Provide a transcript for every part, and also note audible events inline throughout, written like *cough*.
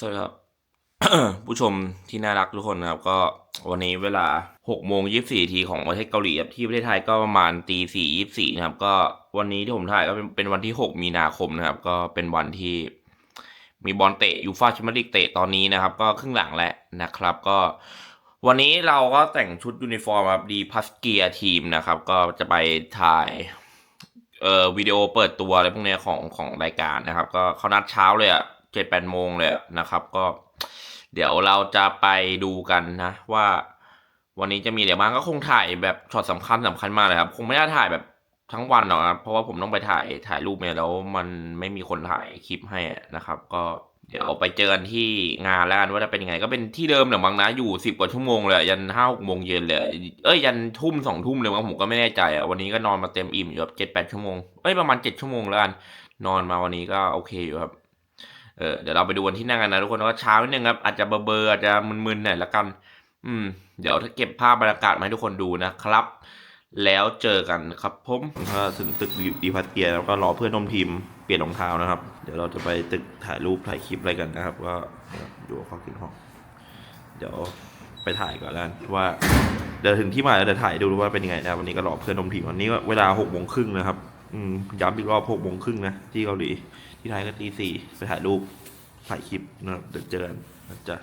สวัสดีครับ ผู้ชมที่น่ารักทุกคนนะครับ ก็วันนี้เวลา6โมง24ทีของประเทศเกาหลีครับที่ประเทศไทยก็ประมาณตีสี่ยี่สี่นะครับ ก็วันนี้ที่ผมถ่ายก็เป็นเป็นวันที่ 6 มีนาคมนะครับ ก็เป็นวันที่มีบอลเตะยูฟ่าแชมเปี้ยนลีกเตะตอนนี้นะครับ ก็ครึ่งหลังแล้วนะครับ ก็วันนี้เราก็แต่งชุดยูนิฟอร์มครับดีพัสเกียทีมนะครับ ก็จะไปถ่ายเอ่อวิดีโอเปิดตัวอะไรพวกเนี้ยของของรายการนะครับ ก็เขานัดเช้าเลยอะ จ็ดแปดโมงเลยอะนะครับ ก็ เดี๋ยวเราจะไปดูกันนะว่า วันนี้จะมีอะไรบ้างก็คงถ่ายแบบช็อตสำคัญสำคัญมากเลยครับ คงไม่ได้ถ่ายแบบทั้งวันหรอกครับเพราะว่าผมต้องไปถ่ายถ่ายรูปเนี่ยแล้วมันไม่มีคนถ่ายคลิปให้นะครับ ก็เดี๋ยวไปเจอกันที่งานแล้วกันว่าจะเป็นยังไง ก็เป็นที่เดิมเหรือมั้งนะอยู่สิบกว่าชั่วโมงเลยอะยันห้าหกโมงเย็นเลยเอ้ยยันทุ่มสองทุ่มเลยมั้งผมก็ไม่แน่ใจอะวันนี้ก็นอนมาเต็มอิ่มอยู่แบบเจ็ดแปดชั่วโมงเอ้ยประมาณเจ็ดชั่วโมงแล้วกันนอนมาวันนี้ก็โอเคอยู่ครับ เออเดี๋ยวเราไปดูวันที่นั่งกันนะทุกคนว่าเช้านิดนึงครับอาจจะเบอร์เบอร์อาจจะมึนๆหน่อยละกัน อืม เดี๋ยวถ้าเก็บภาพบรรยากาศมาให้ทุกคนดูนะครับ แล้วเจอกันครับผมถึงตึกดีพัทเกียร์แล้วก็รอเพื่อนร่วมทีมเปลี่ยนรองเท้านะครับ เดี๋ยวเราจะไปตึกถ่ายรูปถ่ายคลิปอะไรกันนะครับ ก็อยู่กับความคิดห้องเดี๋ยวไปถ่ายก่อนแล้วว่าเดี๋ยวถึงที่หมายแล้วเดี๋ยวถ่ายดูว่าเป็นยังไงนะวันนี้ก็รอเพื่อนร่วมทีมวันนี้เวลาหกโมงครึ่งนะครับ อืมย้ำอีกรอบหกโมงครึ่งนะที่เกาหลี ที่ไทยก็ตีสี่ไปถ่ายรูปถ่ายคลิปนะครับเดี๋ยวเจอกันนะจ๊ะ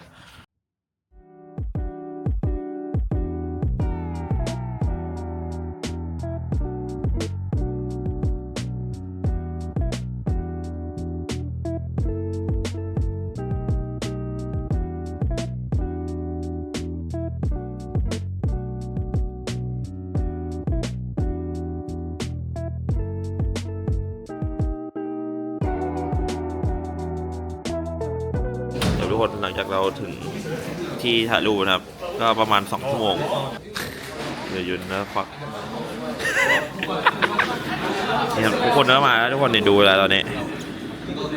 จากเราถึงที่ถ่ายรูปนะครับ ก็ประมาณสองชั่วโมงเดี๋ยวยุนนะควักนี่ครับทุกคนก็มาแล้วทุกคนเนี่ยดูแล้วตอนนี้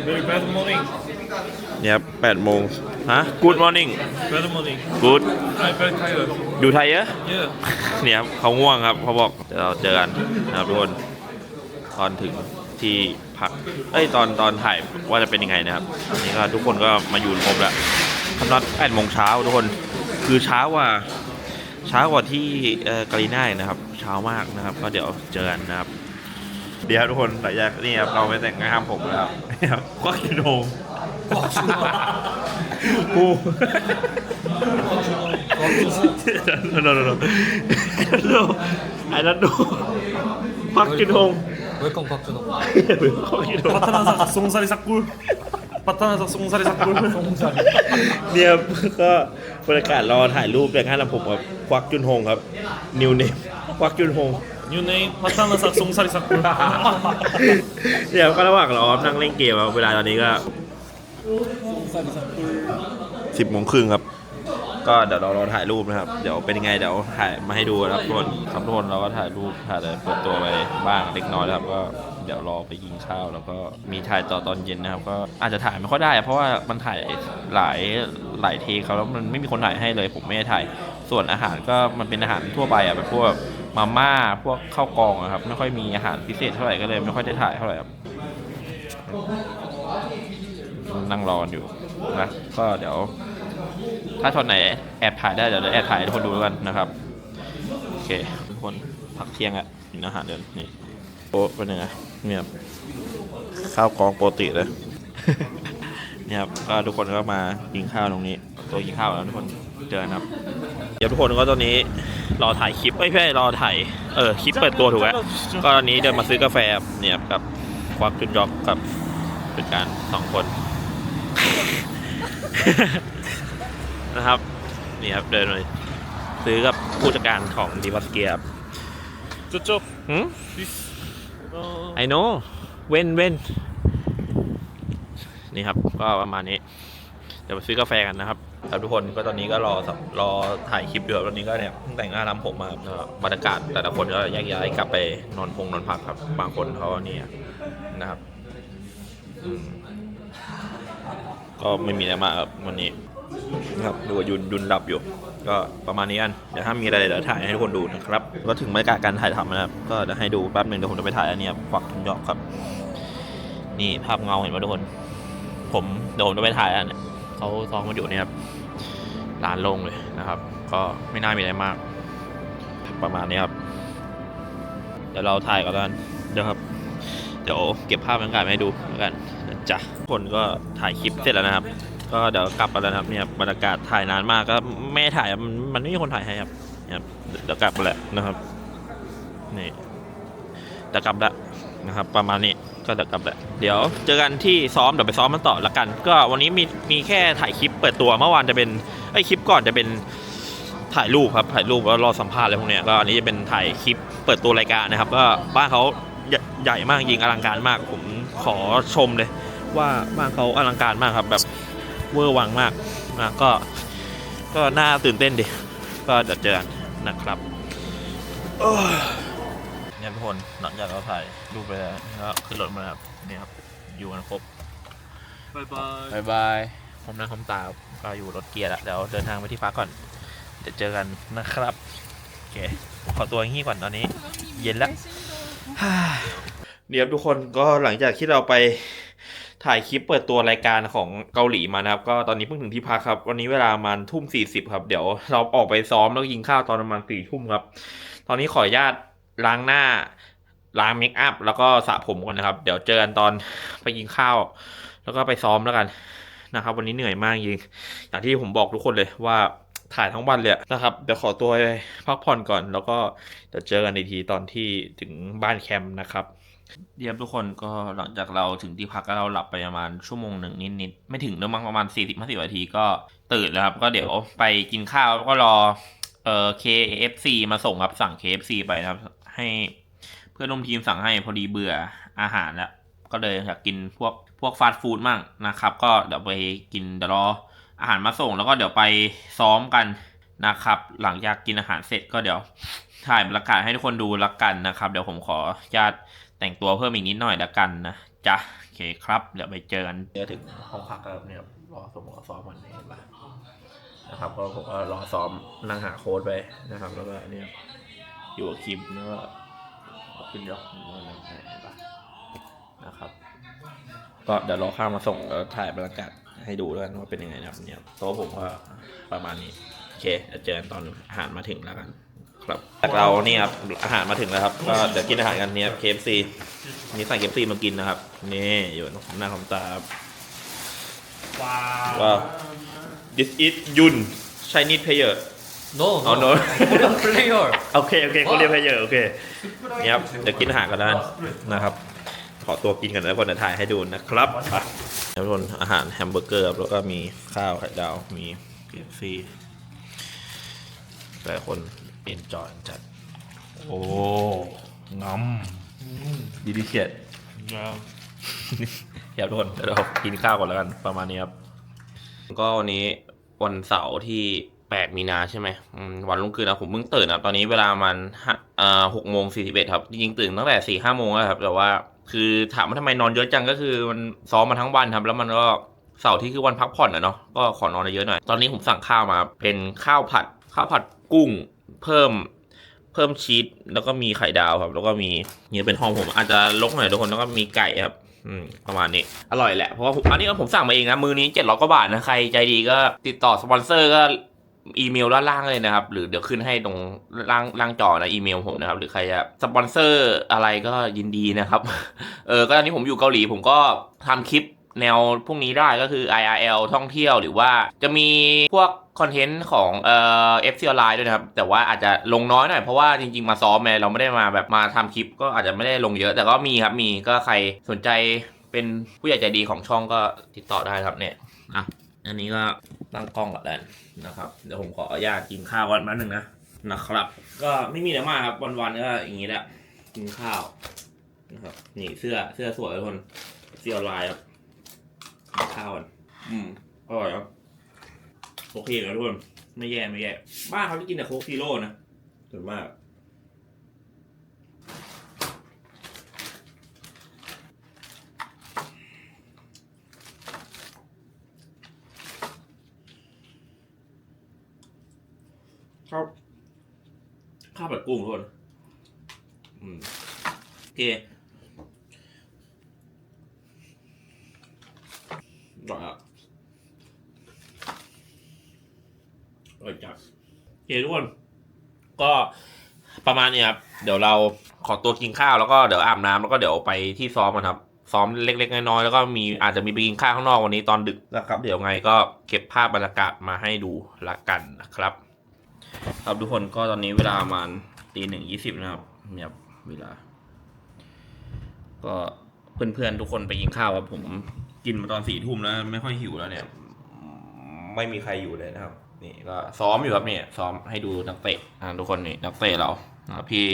Very bad morning. เนี่ยครับแปดโมงฮะ Good morning Bad morning. Good I'm very tired. อยู่ไทยเยอะ Yeah. เนี่ยครับเขาง่วงครับเขาบอกเดี๋ยวเราเจอกันนะครับทุกคนตอนถึงที่พัก เอ้ยตอนตอนถ่ายว่าจะเป็นยังไงนะครับอันนี้ก็ทุกคนก็มาอยู่ครบแล้ว ทำนัดแปดโมงเช้าทุกคน คือเช้าว่า เช้ากว่าที่เอ่อกาลิน่านะครับ เช้ามากนะครับ ก็เดี๋ยวเจอกันนะครับ เดี๋ยวทุกคนหลังจากนี่ครับเราไปแต่งงานผมแล้วครับก็กินโฮมกูโนโนโนโนไอ้นั่นดูพักกินโฮม 웰컴 박준호 พักกินโฮม 바타나사 송사리 싹굴 바타나사 송사리 삭굴. 송사리. เนี่ยก็บรรยากาศรอถ่ายรูปแต่งงานทำผมกับควักจุนโฮงครับนิวเนมควักจุนโฮง 뉴네임 바타나사 송사리 삭굴. เดี๋ยวก็ระหว่างรอนั่งเล่นเกมครับเวลาตอนนี้ก็สิบโมงครึ่งครับ ก็เดี๋ยวเรารอถ่ายรูปนะครับ เดี๋ยวเป็นยังไงเดี๋ยวถ่ายมาให้ดูนะครับทุกคนครับทุกคนเราก็ถ่ายรูปถ่ายเลยเปิดตัวไปบ้างเล็กน้อยนะครับ ก็ เดี๋ยวรอไปกินข้าว แล้วก็มีถ่ายต่อตอนเย็นนะครับ ก็อาจจะถ่ายไม่ค่อยได้ เพราะว่ามันถ่ายหลายหลายเทคเขาแล้วมันไม่มีคนถ่ายให้เลย ผมไม่ได้ถ่าย ส่วนอาหารก็มันเป็นอาหารทั่วไปอะแบบพวกมาม่าพวกข้าวกล่องอะครับ ไม่ค่อยมีอาหารพิเศษเท่าไหร่ก็เลย ไม่ค่อยได้ถ่ายเท่าไหร่ครับนั่งรออยู่นะก็เดี๋ยว ถ้าช็อตไหนแอบถ่ายได้เดี๋ยวจะแอบถ่ายให้ทุกคนดูแล้วกันนะครับ โอเคทุกคนพักเที่ยงอะกินอาหารเดินนี่โป๊ะเป็นยังไง เนี่ยครับข้าวกองโปรติเลย เนี่ยครับก็ทุกคนก็มากินข้าวตรงนี้ตัวกินข้าวแล้วทุกคนเจอกันครับ เดี๋ยวทุกคนก็ตอนนี้รอถ่ายคลิปไม่ใช่รอถ่ายเออคลิปเปิดตัวถูกไหมก็ตอนนี้เดินมาซื้อกาแฟครับเนี่ยครับกับควักจุนจ็อกกับเป็นการสองคน นะครับนี่ครับเดินเลยซื้อกับผู้จัดการของดีวัสเกียครับ저 쪽. หืม This. 어. I know เว้นเว้นนี่ครับ ก็ประมาณนี้ เดี๋ยวไปซื้อกาแฟกันนะครับครับทุกคนก็ตอนนี้ก็รอรอถ่ายคลิปอยู่ครับตอนนี้ก็เนี่ยเพิ่งแต่งหน้าทำผมมาครับบรรยากาศแต่ละคนก็แยกย้ายกลับไปนอนพงนอนพักครับบางคนเขาเนี่ยนะครับ ก็ไม่มีอะไรมากครับวันนี้ นะครับดูว่ายุนยุนหลับอยู่ ก็ประมาณนี้กันเดี๋ยวถ้ามีอะไรเดี๋ยวถ่ายให้ทุกคนดูนะครับก็ถึงบรรยากาศการถ่ายทำนะครับ ก็เดี๋ยวให้ดูแป๊บหนึ่งเดี๋ยวผมจะไปถ่ายอันนี้ควักทุนยอกครับ นี่ภาพเงาเห็นไหมทุกคน ผมเดี๋ยวผมจะไปถ่ายอันเนี้ยเขาซ้อมมาอยู่เนี่ยครับร้านโล่งเลยนะครับ ก็ไม่น่ามีอะไรมาก ประมาณนี้ครับ เดี๋ยวเราถ่ายก่อนแล้วกันเดี๋ยวครับเดี๋ยวเก็บภาพบรรยากาศมาให้ดูแล้วกันนะจ๊ะคนก็ถ่ายคลิปเสร็จแล้วนะครับ ก็เดี๋ยวกลับมาแล้วครับเนี่ยบรรยากาศถ่ายนานมากก็ไม่ถ่ายมันมันไม่มีคนถ่ายให้ครับเนี่ยเดี๋ยวกลับมาแล้วนะครับนี่เดี๋ยวกลับล้วนะครับ ประมาณนี้ก็เดี๋ยวกลับล้วเดี๋ยวเจอกันที่ซ้อมเดี๋ยวไปซ้อมมันต่อละกัน ก็วันนี้มีมีแค่ถ่ายคลิปเปิดตัวเมื่อวานจะเป็นไอคลิปก่อนจะเป็นถ่ายรูปครับถ่ายรูปแล้วรอสัมภาษณ์อะไรพวกเนี้ยก็อันนี้จะเป็นถ่ายคลิปเปิดตัวรายการนะครับ ก็บ้านเขาใหญ่มากจริงอลังการมากผมขอชมเลย ว่าบ้านเขาอลังการมากครับแบบ เวอร์วังมากนะก็ก็น่าตื่นเต้นดิ ก็เดี๋ยวเจอกันนะครับเนี่ยทุกคนหลังจากเราถ่ายรูปไปแล้วก็ขึ้นรถมาครับนี่ครับอยู่กันครบบายบายบายบายผมนั่งผมตาก็อยู่รถเกียร์แล้วเดี๋ยวเดินทางไปที่พักก่อนเดี๋ยวเจอกันนะครับโอเคขอตัวงี้ก่อนตอนนี้ เย็นแล้วเนี่ยทุกคนก็หลังจากที่เราไป ถ่ายคลิปเปิดตัวรายการของเกาหลีมานะครับ ก็ตอนนี้เพิ่งถึงที่พักครับ วันนี้เวลามาณทุ่มสี่สิบครับ เดี๋ยวเราออกไปซ้อมแล้วกินข้าวตอนประมาณสี่ทุ่มครับ ตอนนี้ขออนุญาตล้างหน้าล้างเมคอัพแล้วก็สระผมก่อนนะครับ เดี๋ยวเจอกันตอนไปกินข้าว แล้วก็ไปซ้อมแล้วกันนะครับ วันนี้เหนื่อยมากจริงอย่างที่ผมบอกทุกคนเลยว่าถ่ายทั้งวันเลยนะครับ เดี๋ยวขอตัวไปพักผ่อนก่อน แล้วก็เดี๋ยวเจอกันอีกทีตอนที่ถึงบ้านแคมป์นะครับ เดียบทุกคนก็หลังจากเราถึงที่พักก็เราหลับไปประมาณชั่วโมงหนึ่งนิดๆไม่ถึงเนอะมั้งประมาณ4 0 5 0นาทีก็ตื่นแล้วครับ ก็เดี๋ยวไปกินข้าวแล้วก็รอเอ่อ KFC มาส่งครับสั่ง KFC ไปนะครับ ให้เพื่อนร่วมทีมสั่งให้พอดีเบื่ออาหารแล้ว ก็เลยอยากกินพวกพวกฟาสต์ฟู้ดมั่งนะครับ ก็เดี๋ยวไปกินเดี๋ยวรออาหารมาส่งแล้วก็เดี๋ยวไปซ้อมกันนะครับ หลังจากกินอาหารเสร็จก็เดี๋ยว ถ่ายบรรยากาศให้ทุกคนดูละกันนะครับ เดี๋ยวผมขอญาตแต่งตัวเพิ่มอีกนิดหน่อยละกันนะจ๊ะโอเคครับเดี๋ยวไปเจอกันเดี๋ยวถึงห้องพักแล้วเนี่ยรอสมรอซ้อมมันเห็นปะนะครับก็ผมก็รอซ้อมนั่งหาโค้ดไปนะครับ แล้วก็เนี่ยอยู่กับคิมแล้วก็ขึ้นยกนั่งไปนะครับก็เดี๋ยวรอข้ามมาส่งแล้วถ่ายบรรยากาศให้ดูแล้วกันว่าเป็นยังไงนะครับเนี่ยโต๊ะผมก็ประมาณนี้ โอเคเดี๋ยวเจอกันตอนอาหารมาถึงแล้วกัน ครับจากเรานี่ครับอาหารมาถึงแล้วครับก็เดี๋ยวกินอาหารกันเนี่ย KFC นี่สั่ง KFC มากินนะครับนี่อยู่หน้าคอมตาครับว้าว this is Yun Chinese player No, Oh, no. Korean player. โอเค โอเคเขาเรียก player โอเคนี่ครับเดี๋ยวกินอาหารกันแล้วกันนะครับ ขอตัวกินกันแล้วคนจะถ่ายให้ดูนะครับไปทุกคนอาหารแฮมเบอร์เกอร์ครับแล้วก็มีข้าวไข่ดาวมี KFC แต่คน เอนจอยจัดโอ้งำดีดิเชียดเดี๋ยวทุกคนเดี๋ยวเรากินข้าวก่อนแล้วกันประมาณนี้ครับ ก็วันนี้วันเสาร์ที่แปดมีนาใช่ไหมอืมวันรุ่งขึ้นนะผมเพิ่งตื่นนะตอนนี้เวลามันห้าอ่าหกโมงสี่สิบเอ็ดครับ จริงๆตื่นตั้งแต่สี่ห้าโมงแล้วครับ แต่ว่าคือถามว่าทำไมนอนเยอะจังก็คือมันซ้อมมาทั้งวันครับ แล้วมันก็เสาร์ที่คือวันพักผ่อนอะเนาะก็ขอนอนเยอะหน่อย ตอนนี้ผมสั่งข้าวมาเป็นข้าวผัดข้าวผัดกุ้ง เพิ่มเพิ่มชีสแล้วก็มีไข่ดาวครับ แล้วก็มีเนี่ยเป็นห้องผม อาจจะลกหน่อยทุกคนแล้วก็มีไก่ครับประมาณนี้ อร่อยแหละ เพราะว่าอันนี้ก็ผมสั่งมาเองนะมือนี้เจ็ดร้อยกว่าบาทนะใครใจดีก็ติดต่อสปอนเซอร์ก็อีเมลด้านล่างเลยนะครับ หรือเดี๋ยวขึ้นให้ตรงล่างล่างจอนะอีเมลผมนะครับ หรือใครจะสปอนเซอร์อะไรก็ยินดีนะครับ เออก็ตอนนี้ผมอยู่เกาหลีผมก็ทำคลิป แนวพวกนี้ได้ก็คือ IRL ท่องเที่ยวหรือว่าจะมีพวกคอนเทนต์ของเอ่อ FC ออนไลน์ด้วยนะครับ แต่ว่าอาจจะลงน้อยหน่อย เพราะว่าจริงๆ มาซ้อมไงเราไม่ได้มาแบบมาทำคลิป ก็อาจจะไม่ได้ลงเยอะ แต่ก็มีครับมีก็ใครสนใจเป็นผู้ใหญ่ใจดีของช่องก็ติดต่อได้ครับเนี่ยอะอันนี้ก็ตั้งกล้องก่อนแล้วนะครับเดี๋ยวผมขออนุญาตกินข้าวก่อนนึงนะนะครับ ก็ไม่มีอะไรมากครับวันๆก็อย่างนี้แหละกินข้าวนะครับนี่เสื้อเสื้อสวยทุกคนเสื้อลน์ครับ ข้าวก่อนอืมอร่อยครับโอเคนะทุกคนไม่แย่ไม่แย่บ้านเขาจะกินแต่โค้กซีโร่นะส่วนมากข้าวข้าวผัดกุ้งทุกคนอืมโอเค ร่อยอะอร่อยจัดโอเคทุกคน ก็ประมาณนี้ครับ เดี๋ยวเราขอตัวกินข้าวแล้วก็เดี๋ยวอาบน้ำแล้วก็เดี๋ยวไปที่ซ้อมกันครับซ้อมเล็ก ๆ น้อยๆแล้วก็มีอาจจะมีไปกินข้าวข้างนอกวันนี้ตอนดึกนะครับ เดี๋ยวไงก็เก็บภาพบรรยากาศมาให้ดูละกันนะครับ ครับทุกคนก็ตอนนี้เวลาประมาณตีหนึ่งยี่สิบนะครับเนี่ยเวลา ก็เพื่อนๆทุกคนไปกินข้าวครับผม กินมาตอนสี่ทุ่มแล้วไม่ค่อยหิวแล้วเนี่ย ไม่มีใครอยู่เลยนะครับ นี่ก็ซ้อมอยู่ครับเนี่ยซ้อมให้ดูนักเตะทุกคนนี่นักเตะเราพี่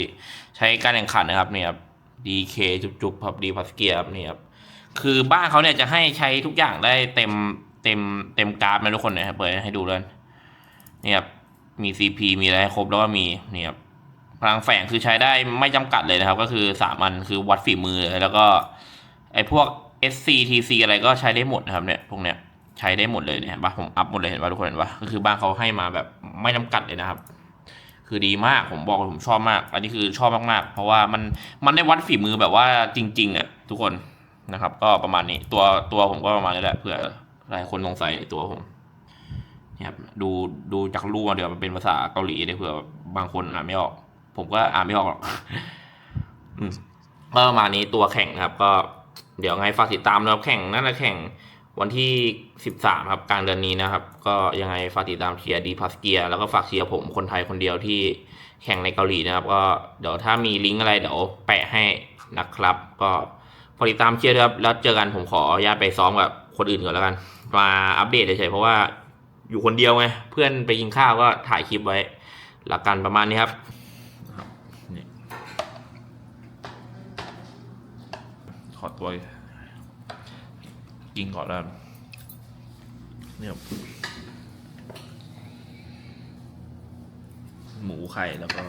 ใช้การแข่งขันนะครับเนี่ยครับดีเคจุบๆครับดีพัสเกียครับนี่ครับคือบ้านเขาเนี่ยจะให้ใช้ทุกอย่างได้เต็มเต็มเต็มกราฟนะทุกคนนะครับเปิดให้ดูเลยนี่ครับมี CP มีอะไรครบแล้วก็มีนี่ครับพลังแฝงคือใช้ได้ไม่จำกัดเลยนะครับ ก็คือสามอันคือวัดฝีมือแล้วก็ ไอ้พวก SC TC อะไรก็ใช้ได้หมดนะครับเนี่ยพวกเนี้ยใช้ได้หมดเลยเนี่ยเห็นปะผมอัพหมดเลยเห็นปะทุกคนเห็นปะก็คือบ้านเขาให้มาแบบไม่จำกัดเลยนะครับ คือดีมากผมบอกเลยผมชอบมาก อันนี้คือชอบมากๆ เพราะว่ามันมันได้วัดฝีมือแบบว่าจริงๆอะทุกคนนะครับ ก็ประมาณนี้ตัวตัวผมก็ประมาณนี้แหละเผื่อหลายคนสงสัยตัวผมเนี่ยครับดูดูจากรูปมาเดี๋ยวมันเป็นภาษาเกาหลีเลยเผื่อบางคนอ่านไม่ออก ผมก็อ่านไม่ออกหรอกอืมก็ประมาณนี้ตัวแข่งนะครับก็ เดี๋ยวไงฝากติดตามนะครับแข่งน่าจะแข่งวันที่ 13 ครับกลางเดือนนี้นะครับ ก็ยังไงฝากติดตามเชียร์ดีพัสเกียแล้วก็ฝากเชียร์ผมคนไทยคนเดียวที่แข่งในเกาหลีนะครับ ก็เดี๋ยวถ้ามีลิงก์อะไรเดี๋ยวแปะให้นะครับ ก็ฝากติดตามเชียร์ครับแล้วเจอกันผมขออนุญาตไปซ้อมกับคนอื่นก่อนแล้วกัน มาอัปเดตเฉยๆเพราะว่าอยู่คนเดียวไงเพื่อนไปกินข้าวก็ถ่ายคลิปไว้หลักกันประมาณนี้ครับนี่ ข อตัวกินก่อนแล้วกันเนี่ยครับหมูไข่แล้วก็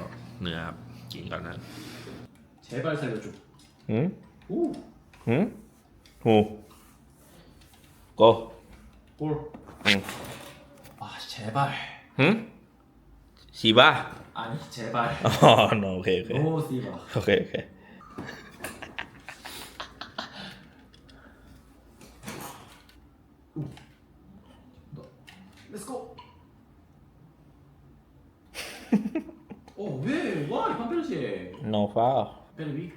เนื้อครับกินก่อนนะ 제발 살려줘. หืม 오, หืมหูโก 골. 응. 아, 제발. หืมชีบ้า 아니, 제발. อ๋อ โอเคโอเค 오, 씨바. โอเคโอ 어, 왜? 와, 이 판페르시. no foul 베르비.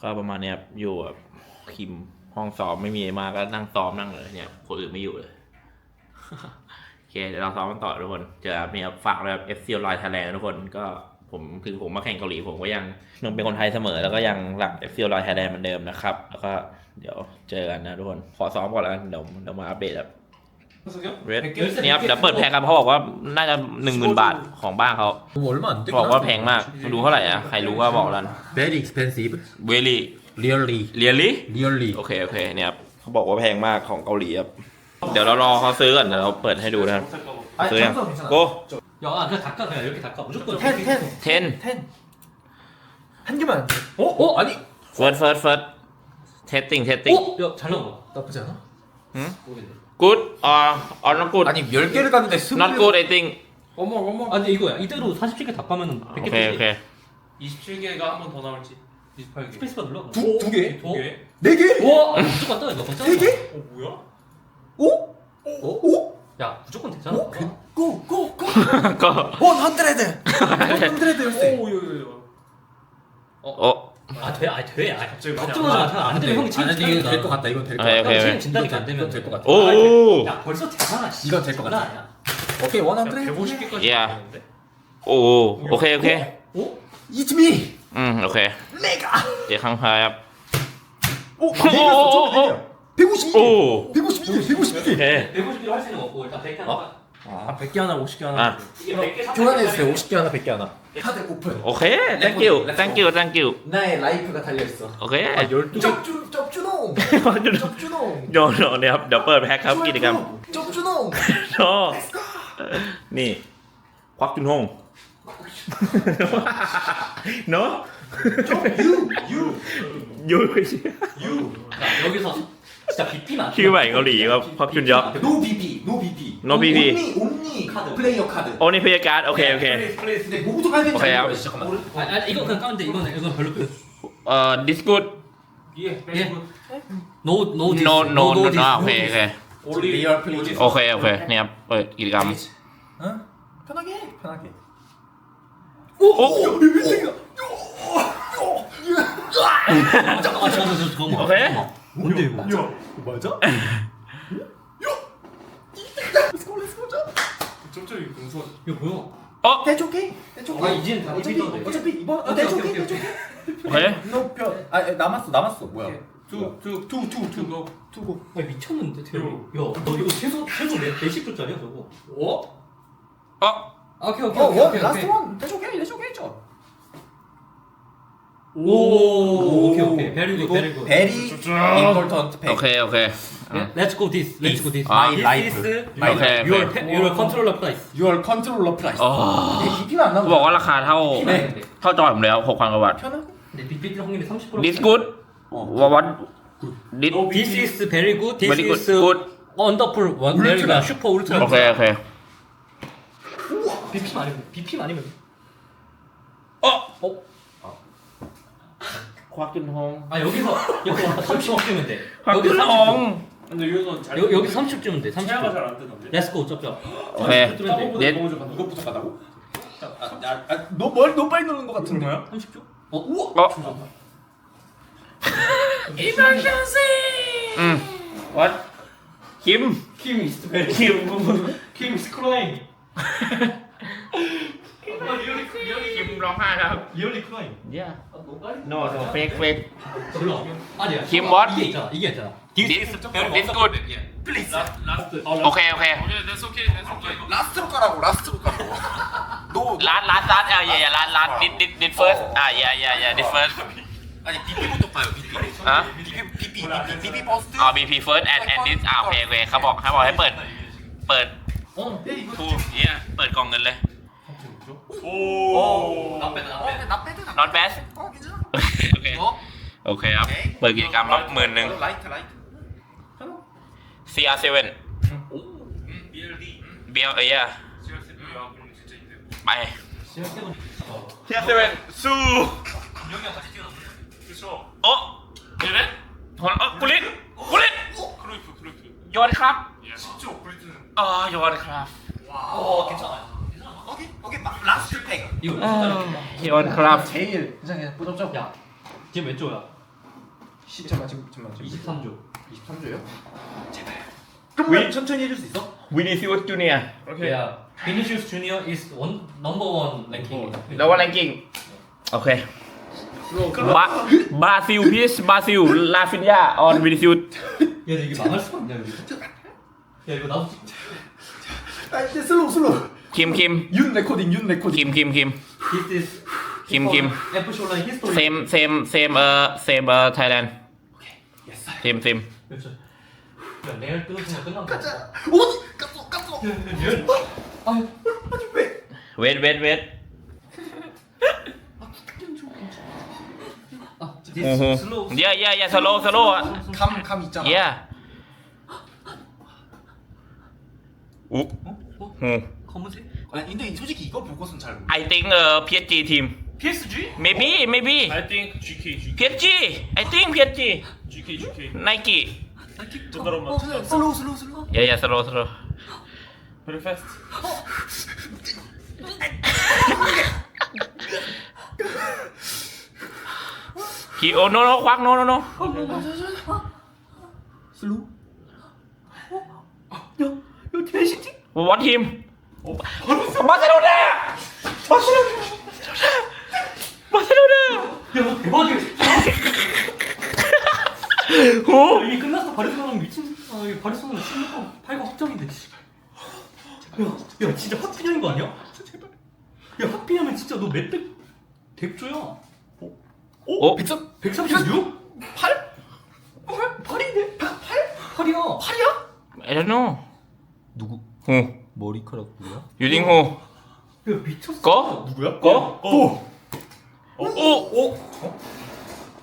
ก็ประมาณเนี้ยครับอยู่แบบคิมห้องซ้อมไม่มีอะไรมากก็นั่งซ้อมนั่งเลยเนี่ยคนอื่นไม่อยู่เลย โอเคเดี๋ยวเราซ้อมกันต่อทุกคนเจอครับนี่ครับฝากเลยครับ FC Online Thailand ทุกคนก็ผมถึงผมมาแข่งเกาหลีผมก็ยังยังเป็นคนไทยเสมอแล้วก็ยังหลัก FC Online Thailand เหมือนเดิมนะครับ แล้วก็เดี๋ยวเจอกันนะทุกคนขอซ้อมก่อนแล้วกันเดี๋ยวเดี๋ยวมาอัปเดตครับ 현석이 형? เรดนี่ครับเดี๋ยวเปิดแพงกันเขาบอกว่าน่าจะหนึ่งหมื่นบาทของบ้านเขา 너무 얼마 안 บอกว่าแพงมากไม่รู้เท่าไหร่อะใครรู้ก็บอกแล้ว Very expensive. เวลี่ Really, เรียลลี่ really. โอเค โอเค เนี่ยครับเขาบอกว่าแพงมากของเกาหลีครับ เดี๋ยวเรารอเขาซื้อก่อน เดี๋ยวเราเปิดให้ดูนะครับ 아니, 그냥. 잠깐 괜찮아. 고! 야, 아, 그냥 닦아 그냥 이렇게 닦아 무조건 10, 10, 10 10. 한 개만. 어? 어? 아니. first first first testing testing 어? 야, 잘 나온 거 나쁘지 않아? 모르겠네 굿? 아, 아, not good. 아니 10개를 갔는데 not good, I think. 어머 어머 아 근데 이거야 이대로 47개 다 까면은 아, 백 개. 오케이, 오케이. 27개가 한 번 더 나올지 28개 스페이스바 눌러 두, 두 개? 더? 개. 네 개? 와 아, 무조건 떠야 너세 개? 어 뭐야? 오? 오? 어? 오? 야 무조건 되잖아 오? 개- 고! 고! 고! *laughs* 원 헌드레드! 원 헌드레드 열쇠 오요요요 어, 어? 아 돼, 아 돼. 아, 돼. 아, 걱정하지 마세요. 안 되면 형이 책임 진다. 될것 같다. 이건 될것 같다. 책임 진다니까 안 되면 될것 같다. 오오. 야 벌써 대단하. 이건 될것 같아. 오케이 원한 드레. 150개까지 야. 오, 오. 오케이, 오케이. 오? It's me. 음, 오케이. 내가. 예, 강화야. 오, 아, 오, 오, 오. 152개. 오. 152. 152개. 150kg 할 수는 없고 일단 100개 어? 아, 하나. 아, 100개 하나, 50개 하나. 이게 100개, 사. 교환해주세요. 50개 하나, 100개 하나. 카드 오픈. โอเค thank you thank you thank you 나의 라이프가 달려있어. โอเค 아, 12개. 쩝쭈, 쩝쭈농. 쩝쭈농. โยนโยนเนี่ยครับ เดี๋ยวเปิดแพ็คครับกิจกรรม 쩝쭈농. โอนี่ ควักจุนฮง เนาะ 유, 유. ยู 야, 여기서 진짜 빗기만 ชื่อใหม่เกาหลีครับควักจุนยอก 노 비비, 노 비비. No BB. 온리, 온리 카드. 플레이어 카드. โอ้นี่พยาการดโอเค โอเค 근데 뭐부터 가야 되는지 오케이, 알고 야. 있어, 잠깐만. 아, 아 이거 그냥 까면 돼 이거는 이건 별로 끝 เอ่อ this good 예, 예. 예. no no no no no this, no โอเค โอเค 오, 리얼 플리즈 โอเค โอเคเนี่ยครับเปิดกิจกรรม 응? 편하게 해, 편하게 오! 잠깐만 잠깐만 잠깐만. 오케이. 잠깐만. 뭔데 이거? 야 맞아? 점점이 금손 이거 뭐야? 어? That's okay That's okay 아, 이제는 다 어차피. 어차피 이번 어, 오케이, That's 오케이, okay 오케이, That's okay 오케이 No 편 아, 남았어 남았어 뭐야 투투투투투 투고 아 미쳤는데 대박. 야너 이거 최소 최소 몇 몇십 조짜리야 저거? 어? 어? 아, 오케이 오케이 어, 오케이 원 오케이. 라스트. 원 That's okay 오 오케이 오케이. 베리 굿 베리 굿. 베리 임포턴트 โอเค โอเค Let's go this. Let's go this. My This life. is My life. your pe- your controller price. Your controller price อ๋อ 내 BP만 안 เขาบอก 나오면 ว่าราคาเท่า 네. เท่าจอยผมแล้วหกพันกว่าบาท 편하게 근데 BPT 확률이 30%. this good what this This is very good. This very good is good wonderful. 원 베리가 슈퍼 울트라. โอเค โอเค BP 아니면 BP 아니면 โอ้ 곽준홍. 아 여기서 여기 30초 주면 돼. 여기 30초. 박근홍 근데 여기서 잘 여기 여기 30초 주면 돼. 최하가 30초. 잘안 뜨던데. 렛츠고 쩝쩝. 오케이. 네. 넷. 너무 좋다. 누가 부족하다고? 아너멀너 빨리 넣는 것 같은데. 뭐야? 30초? 어 우와. 어. *laughs* 조졌다. 음. What? 김. 킴 이스트 베리. 김 스크로잉. 라인 리얼리คิมร้องไห้แล้ว 리얼리 크라인 yeah no no fake fake 별로. 아니야. 김 what? 이게 있잖아. 이게 있잖아. this this good 라스트โอเค โอเค that's okay that's okay 라스트로 까라고 라스트로 까라고 너 ร้านร้านร้านอ่ะ yeah yeah ร้านร้าน this this this first อ่ะ yeah yeah yeah this first 아니 BP부터 봐요 BP ฮะ BP BP BP BP 버스트 อ๋อ BP first and and this อ่ะโอเคโอเคเขาบอกเขาบอกให้เปิด เปิด 어. ทูเนี่ยเปิดกล่องเงินเลย 오 나빼다 나빼. 나 빼드 나 not bad 어 괜찮아 โอเค โอเคครับ เปิดกิจกรรมรับหมื่นหนึ่ง 라이트 라이트 CR7 BLD เบียร์เอ้ยอะ CR7 야 그럼 진짜 있네 ไป CR7 สู้ 여기가 같이 뛰어났어 그쵸 โอ้เดี๋ยวนะคนเออกุลิตกุลิต 크로이프 크로이프 โยนครับ 야 10조 브리트는 อ๋อโยนครับ 어 괜찮아. 오케이 오케이 막 라스트 팩. 이거 아, 진짜 개원 네. 크라프트 제일 세상에서 뿌듯하고 야, 지금 몇 조야? 시 잠만 지금 잠만 지금 23조. 23조요? 왜 천천히 해줄 수 있어? 위니시오 주니어 오케이. 야, 비니시우스 주니어 is 원 넘버 원 랭킹. 러버 랭킹 오케이 바, 바시우 피스 바시우 라피냐 on 위니시우 야, 이게 망할 수가 없냐 여기. 야, 이거 나도 아 슬로우 슬로우. คิมคิม 윤 레코딩 윤 레코딩 คิมคิมคิม This is 김, 김. FC 온라인 히스토리. เซมเซมเซมเออเซมเออไทยแลนด์เซมเซม 그렇죠. 야 레알 끊었으면 끝난 거야. 가자 어디 깠어 깠어 레알. 아유 아니 왜 เวทเวทเวท 아 โอ้โห this slow. เยอะเยอะเยอะสโลสโลอ่ะ 감감 있잖아 เยอะอุ๊หู 검은색? 아니 근데 솔직히 이거 보고선 잘 모르. I think uh, PSG team. PSG? Maybe, maybe. I think GK, GK, PSG. I think PSG. GK, GK. Nike. 저 사람만 어, 찾아. 슬로우 슬로우 슬로우. Yeah, yeah, slow, slow. Very fast. He, oh no, no, quack, no, no, no. 슬로우. 어? 야, 야 대신 팀? What him? 바르셀로나! 바르셀로나! 바르셀로나! 야 대박이야. 어? 야, 이미 끝났어. 바르셀로나 미친. 아, 이 바르셀로나 16강 8강 확정인데. 야, 야 진짜 하피냐인 거 아니야? 야 하피냐면 진짜 너 몇백 백조야. 어? 100점? 136? 8? 8? 8이네? 8? 8이야. 8이야? I don't know. 누구? 어. 머리카락 누구야? 유딩 후 야 미쳤어. 거? 누구야? 거? 고! 오! 오!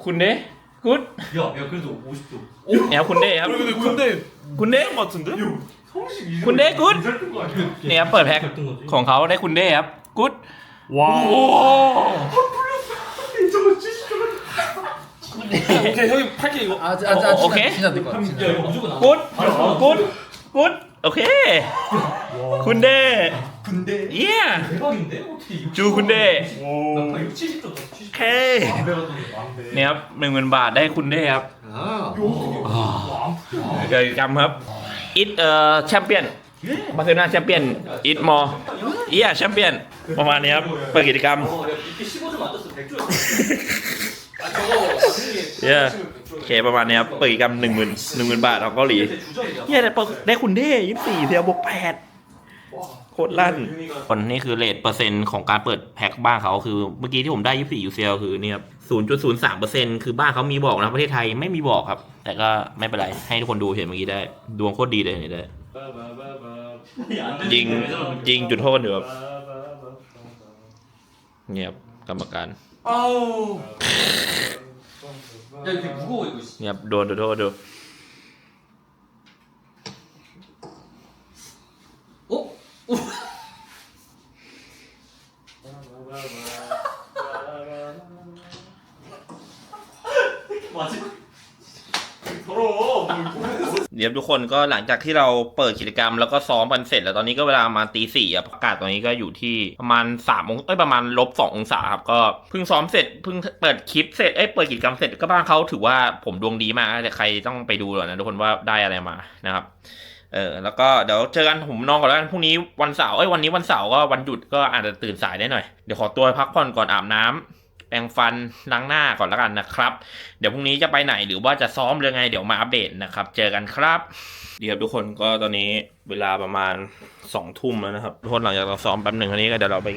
คุณเด้กุด 야, 야 그래도 50조. เนี่ยคุณเด้ครับ 근데 근데 คุณเด้ 것 같은데? 32조. 군대 굿! 거 아니야? เนี่ยเปิดแพ็ค 던 거지. ของเขาได้คุณเด้ครับกุด 와 โอ้ 오케이 형이 팔게 이거 아, 아, 아, 어, 오케이. 진짜 될것 같아 야 이거 무조건 나와. กุดกุด good โอเค คุณเด 근데 yeah 대박인데? 어떻게 จูคุณเด 아까 6, 70점 โอ 70점 เค 담배 같은 게 많은데 เนี่ยครับหนึ่งหมื่นบาทได้คุณเดครับ 와안 푸 กิจกรรมครับ it เอ่อแชมเปี้ยนบาร์เซโลนาแชมเปี้ยน it more yeah แชมเปี้ยนประมาณนี้ครับเปิดกิจกรรม 어, 내가 이렇게 15점 안 떴어 100조 เย้โอเคประมาณนี้ครับเปิดกรรมหนึ่งหมื่นหนึ่งหมื่นบาทของเกาหลีเย้ได้ได้คุณเด้ยี่สี่เทียบวกแปดโคตรลั่นคนนี้คือเลทเปอร์เซ็นต์ของการเปิดแพ็คบ้านเขาคือ เมื่อกี้ที่ผมได้ยี่สี่ยูเซลคือเนี่ยศูนย์จุดศูนย์สามเปอร์เซ็นต์คือบ้านเขามีบอกนะประเทศไทยไม่มีบอกครับ แต่ก็ไม่เป็นไร ให้ทุกคนดูเห็นเมื่อกี้ได้ ดวงโคตรดีเลยเนี่ได้ยิงยิงจุดโทษเหนือเงียบกรรมการ 아우 야 이렇게 무거워 이거 씨. เงียบโดนจุดโทษดู 어? 오. 마지막 เดี๋ยวทุกคนก็หลังจากที่เราเปิดกิจกรรมแล้วก็ซ้อมกันเสร็จ แล้วตอนนี้ก็เวลามาตีสี่อะอากาศตอนนี้ก็อยู่ที่ประมาณสามองเอ้ยประมาณลบสององศาครับก็เพิ่งซ้อมเสร็จเพิ่งเปิดคลิปเสร็จเอ้ยเปิดกิจกรรมเสร็จก็บ้านเขาถือว่าผมดวงดีมากแต่ใครต้องไปดูเลยนะทุกคนว่าได้อะไรมานะครับเออแล้วก็เดี๋ยวเจอกันผมนอนก่อนแล้วกันพรุ่งนี้วันเสาร์เอ้ยวันนี้วันเสาร์ก็วันหยุดก็อาจจะตื่นสายได้หน่อยเดี๋ยวขอตัวพักผ่อนก่อนอาบน้ำแปรงฟันล้างหน้าก่อนแล้วกันนะครับ เดี๋ยวพรุ่งนี้จะไปไหนหรือว่าจะซ้อมหรือไง เดี๋ยวมาอัปเดตนะครับ เจอกันครับดีครับทุกคนก็ตอนนี้เวลาประมาณสองทุ่มแล้วนะครับทุกคนหลังจากเราซ้อมแป๊บหนึ่งอันนี้ก็เดี๋ยวเราไป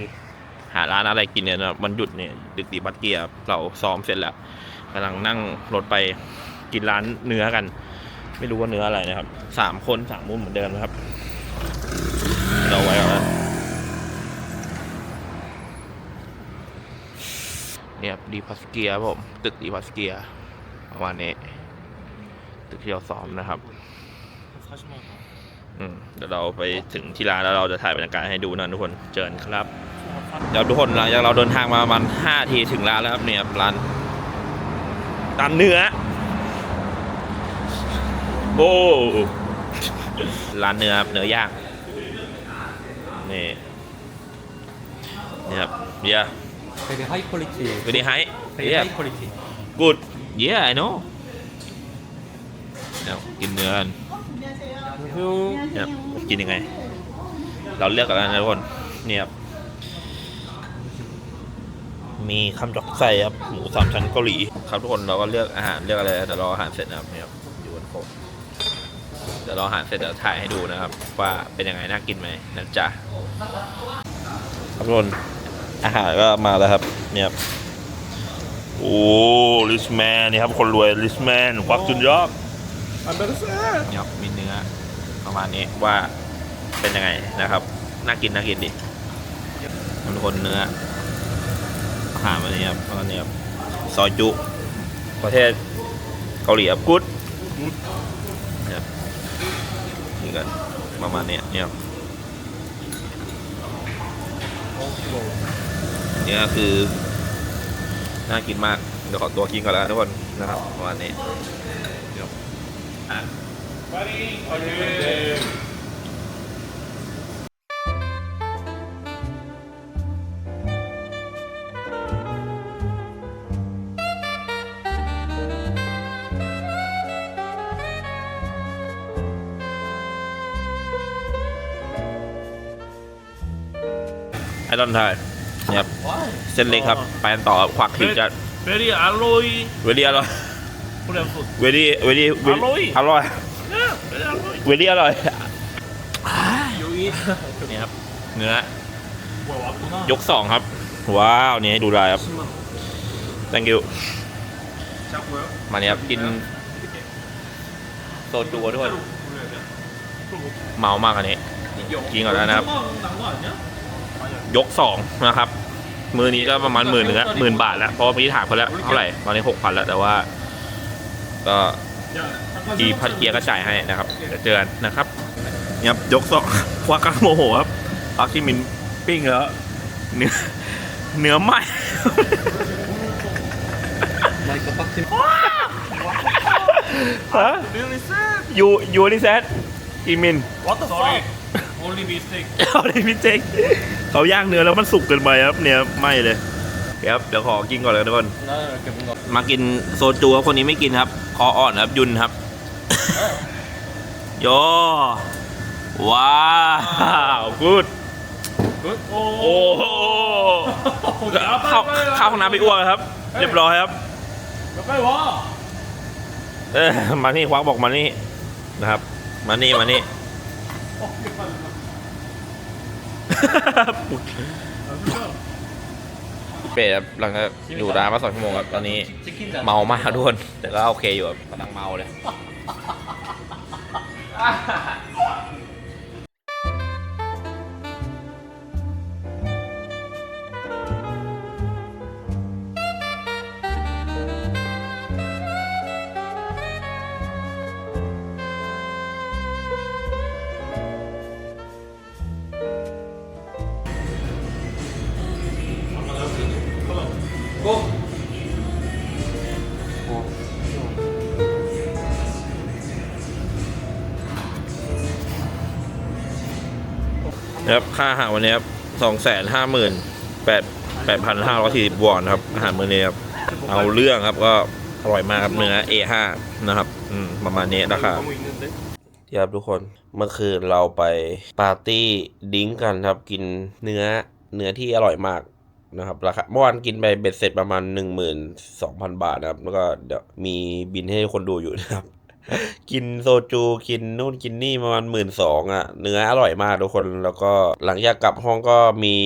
หาร้านอะไรกินเนี่ยนะวันหยุดเนี่ยดึกดีบัตเกียร์เราซ้อมเสร็จแล้วกำลังนั่งรถไปกินร้านเนื้อกัน ไม่รู้ว่าเนื้ออะไรนะครับสามคนสามมุมเหมือนเดิมนะครับ เราไว้ก่อนนะ เนี่ยครับดีพัสเกียครับผม ตึกดีพัสเกียประมาณนี้ ตึกที่เราซ้อมนะครับอืมเดี๋ยวเราไปถึงที่ร้านแล้วเราจะถ่ายบรรยากาศให้ดูนะทุกคนเจอกันครับเดี๋ยวทุกคนหลังจากเราเดินทางมาประมาณห้าทีถึงร้านแล้วครับเนี่ยครับร้านร้านเนื้อโอ้ร้านเนื้อครับเนื้อย่างนี่นี่ครับเย되 Very high quality. Very high. Very yeah. high quality. Good. Yeah, I know. เอากินเนื้อกันนะครับกินยังไง เราเลือกอะไรนะทุกคนเนี่ยครับมีคำจอกใส่ครับหมูสามชั้นเกาหลีครับทุกคนเราก็เลือกอาหารเลือกอะไรแต่รออาหารเสร็จนะครับเนี่ยครับอยู่บนโต๊ะเดี๋ยวรออาหารเสร็จเดี๋ยวถ่ายให้ดูนะครับ ว่าเป็นยังไงน่ากินไหมนะจ๊ะครับทุกคน อาหารก็มาแล้วครับ เนี่ยครับโอ้ลิสแมนนี่ครับคนรวยลิสแมนควักจุนยอกเนี่ยครับมีเนื้อประมาณนี้ว่าเป็นยังไงนะครับ น่ากินน่ากินดิมันคนเนื้ออาหารวันนี้ครับประมาณนี้ครับซอยจุ ประเทศเกาหลีครับกุ๊ดเนี่ยครับนี่กันประมาณนี้เนี่ยครับ เนี่ยคือน่ากินมากเดี๋ยวขอตัวกินก่อนแล้วทุกคนนะครับประมาณนี้เดี๋ยวอะไอ้ต้นทายเนี่ย เส้นเล็กครับ ไปนต่อขวักถึงจะ very อร่อยเวลี่อร่อยพูดแรงสุดีเวลี่อร่อย อร่อย yeah very อร่อยเวลี่อร่อยยูอีนี่ครับเนื้อยกสองครับ ว้าว นี่ให้ดูลายครับ thank you มาเนี่ยครับ กินโซดัวด้วยเมามากอันนี้กินก่อนแล้วนะครับ ยกสองนะครับ มือนี้ก็ประมาณหมื่นหนึ่งละหมื่นบาทแล้วเพราะเมื่อกี้ถามเขาแล้วเท่าไหร่ตอนนี้หกพันแล้วแต่ว่า ก็ทีพัดเกียร์ก็จ่ายให้นะครับเดี๋ยวเจอกันนะครับยับยกสองควักกังโมโหครับปร์คิมินปิ้งแล้วเนื้อเนื้อไหมฮะยูยูนิเซตอีมิน What the fuck Only mistake เอาเลยพี่เจ๊กเขาย่างเนื้อแล้วมันสุกเกินไปครับเนี่ยไม่เลยครับเดี๋ยวขอกินก่อนเลยทุกคนมากินโซจูครับคนนี้ไม่กินครับ คออ่อนครับยุนครับ โยว้าวกูดโอ้โอ้โหเข้าเข้าห้องน้ำไปอ้วกครับ เรียบร้อยครับ ไปวะเออมานี่ควักบอกมานี่นะครับ มานี่มานี่ เปรตครับหลังจากอยู่ร้านมาสองชั่วโมงครับตอนนี้เมามากทุกคนแต่ก็โอเคอยู่ครับกำลังเมาเลย ครับค่าอาหารวันนี้ครับสองแสนห้าหมื่นแปดแปดพันห้าร้อยสี่สิบวอนครับอาหารมื้อนี้ครับเอาเรื่องครับก็อร่อยมากครับเนื้อเอห้านะครับอืมประมาณนี้นะครับครับทุกคนเมื่อคืนเราไปปาร์ตี้ดิ้งกันครับกินเนื้อเนื้อที่อร่อยมากนะครับราคาเมื่อวานกินไปเบ็ดเสร็จประมาณหนึ่งหมื่นสองพันบาทนะครับ แล้วก็เดี๋ยวมีบินให้คนดูอยู่นะครับ กินโซจูกินนู่นกินนี่ประมาณหมื่นสองอะ เนื้ออร่อยมากทุกคนแล้วก็หลังจากกลับห้องก็มี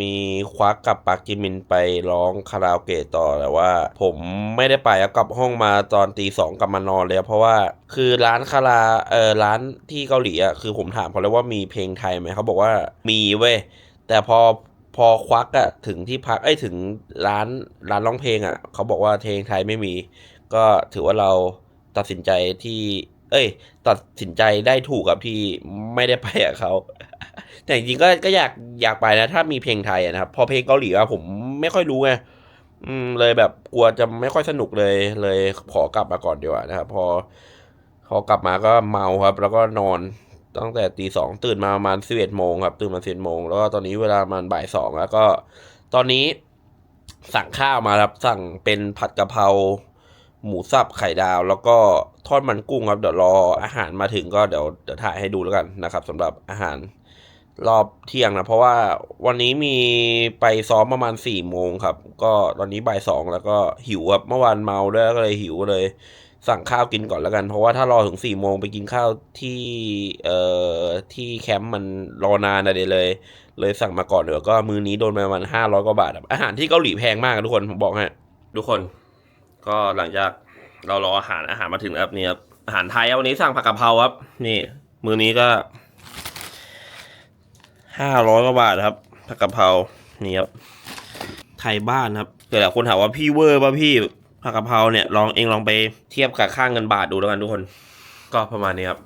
มีควักกับปากิมินไปร้องคาราโอเกะต่อแต่ว่า ผมไม่ได้ไปกลับห้องมาตอนตีสองกลับมานอนเลยเพราะว่าคือร้านคาราเออร้านที่เกาหลีอะคือผมถามเขาเลยว่ามีเพลงไทยไหมเขาบอกว่ามีเว้ยแต่พอพอควักอะถึงที่พักไอ้ถึงร้านร้านร้องเพลงอะเขาบอกว่าเพลงไทยไม่มี ก็ถือว่าเรา ตัดสินใจที่ เอ้ย ตัดสินใจได้ถูกกับที่ไม่ได้ไปกับเขาแต่จริงๆก็ก็อยากอยากไปนะ ถ้ามีเพลงไทยนะครับ พอเพลงเกาหลีอะผมไม่ค่อยรู้ไงอืมเลยแบบกลัวจะไม่ค่อยสนุกเลย เลยขอกลับมาก่อนดีกว่านะครับ พอพอกลับมาก็เมาครับ แล้วก็นอนตั้งแต่ตีสองตื่นมาประมาณสิบเอ็ดโมงครับ ตื่นมาสิบเอ็ดโมงแล้วก็ตอนนี้เวลามาณบ่ายสองแล้วก็ ตอนนี้สั่งข้าวมาครับ สั่งเป็นผัดกะเพรา หมูสับไข่ดาว แล้วก็ทอดมันกุ้งครับเดี๋ยวรออาหารมาถึงก็เดี๋ยวเดี๋ยวถ่ายให้ดูแล้วกันนะครับสำหรับอาหารรอบเที่ยงนะ เพราะว่าวันนี้มีไปซ้อมประมาณสี่โมงครับ ก็ตอนนี้บ่ายสองแล้วก็หิวครับเมื่อวานเมาด้วยก็เลยหิวเลย สั่งข้าวกินก่อนแล้วกัน เพราะว่าถ้ารอถึงสี่โมงไปกินข้าวที่เอ่อที่แคมป์มันรอนานอะไรเลย เลยสั่งมาก่อนเดี๋ยวก็มือนี้โดนไปประมาณห้าร้อยกว่าบาทอาหารที่เกาหลีแพงมากทุกคนผมบอกให้ทุกคน ก็หลังจากเรารออาหารอาหารมาถึงแล้วครับนี่ครับอาหารไทยวันนี้สั่งผักกะเพราครับ นี่มือนี้ก็ห้าร้อยกว่าบาทครับผักกะเพรานี่ครับไทยบ้านครับเกิดหลายคนถามว่าพี่เวอร์ป่ะพี่ผักกะเพราเนี่ยลองเองลองไปเทียบกับค่างเงินบาทดูแล้วกันทุกคน ก็ประมาณนี้ครับ